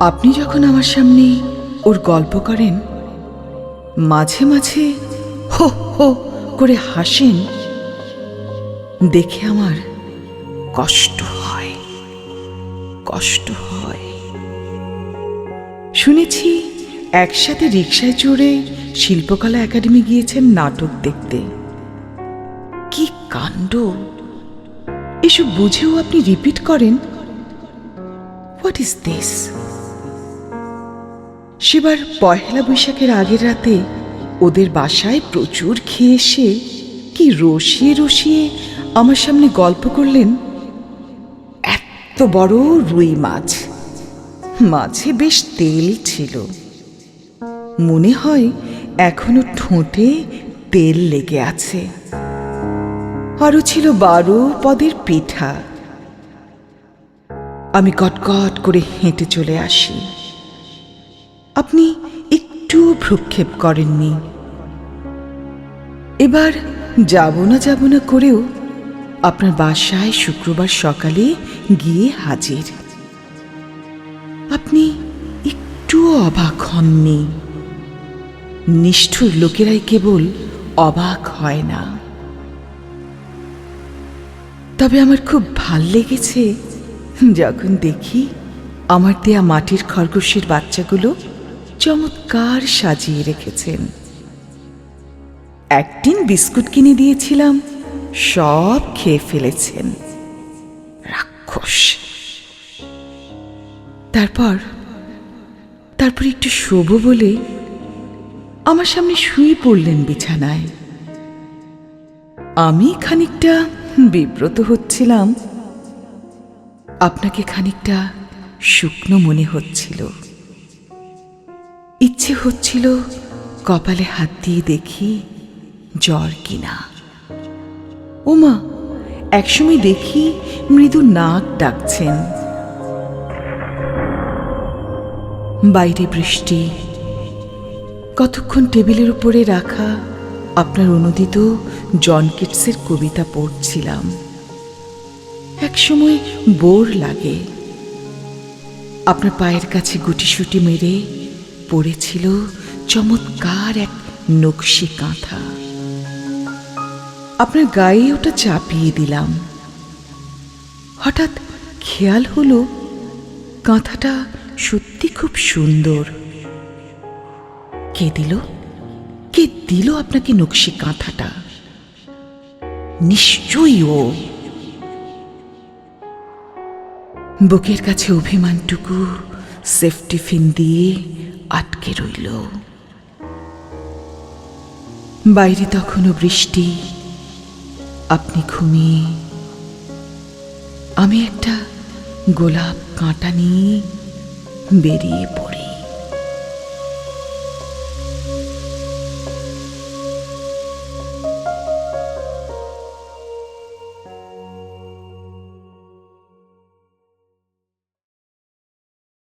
আপনি যখন আমার সামনে ওর গল্প করেন, মাঝে মাঝে হো হো করে হাসেন, দেখে আমার কষ্ট হয় কষ্ট হয়। শুনেছি একসাথে রিক্সায় চড়ে শিল্পকলা একাডেমি গিয়েছেন নাটক দেখতে। কি কাণ্ড! এসব বুঝেও আপনি রিপিট করেন? হোয়াট ইজ দিস সেবার পয়লা বৈশাখের আগের রাতে ওদের বাসায় প্রচুর খেয়ে এসে কি রসিয়ে রসিয়ে আমার সামনে গল্প করলেন এত বড় রুই মাছ। মাছে বেশ তেল ছিল। মনে হয় এখনও ঠোঁটে তেল লেগে আছে। আরও ছিল বারো পদের পিঠা। আমি কটকট করে হেঁটে চলে আসি। আপনি একটু ভ্রুক্ষেপ করেননি। এবার যাব না যাব না করেও আপনার বাসায় শুক্রবার সকালে গিয়ে হাজির। আপনি একটুও অবাক হননি। নিষ্ঠুর লোকেরাই কেবল অবাক হয় না। তবে আমার খুব ভালো লেগেছে যখন দেখি আমার দেয়া মাটির খরগোশের বাচ্চাগুলো চমৎকার সাজিয়ে রেখেছেন। একদিন বিস্কুট কিনে দিয়েছিলাম, সব খেয়ে ফেলেছেন। রাক্ষস। তারপর তারপর একটু শোভ বলে আমার সামনে শুয়ে পড়লেন বিছানায়। আমি খানিকটা বিব্রত হচ্ছিলাম। আপনাকে খানিকটা শুকনো মনে হচ্ছিল। ইচ্ছে হচ্ছিল কপালে হাত দিয়ে দেখি জ্বর কিনা। ওমা, একসময় দেখি মৃদু নাক ডাকছেন। বাইরে বৃষ্টি। কতক্ষণ টেবিলের উপরে রাখা আপনার অনুদিত জন কিটসের কবিতা পড়ছিলাম। একসময় বোর লাগে। আপনার পায়ের কাছে গুটিসুটি মেরে পড়েছিল চমৎকার এক নকশি কাঁথা। আপনার গায়ে ওটা চাপিয়ে দিলাম। হঠাৎ খেয়াল হলো কাঁথাটা সত্যি খুব সুন্দর। কে দিল? কে দিল আপনাকে নকশি কাঁথাটা? নিশ্চয়ই ও। বুকের কাছে অভিমানটুকু সেফটি ফিন দিয়ে আটকে রইল। বাইরে তখনও বৃষ্টি। আপনি ঘুমিয়ে। আমি একটা গোলাপ কাঁটা নিয়ে বেরিয়ে পড়ি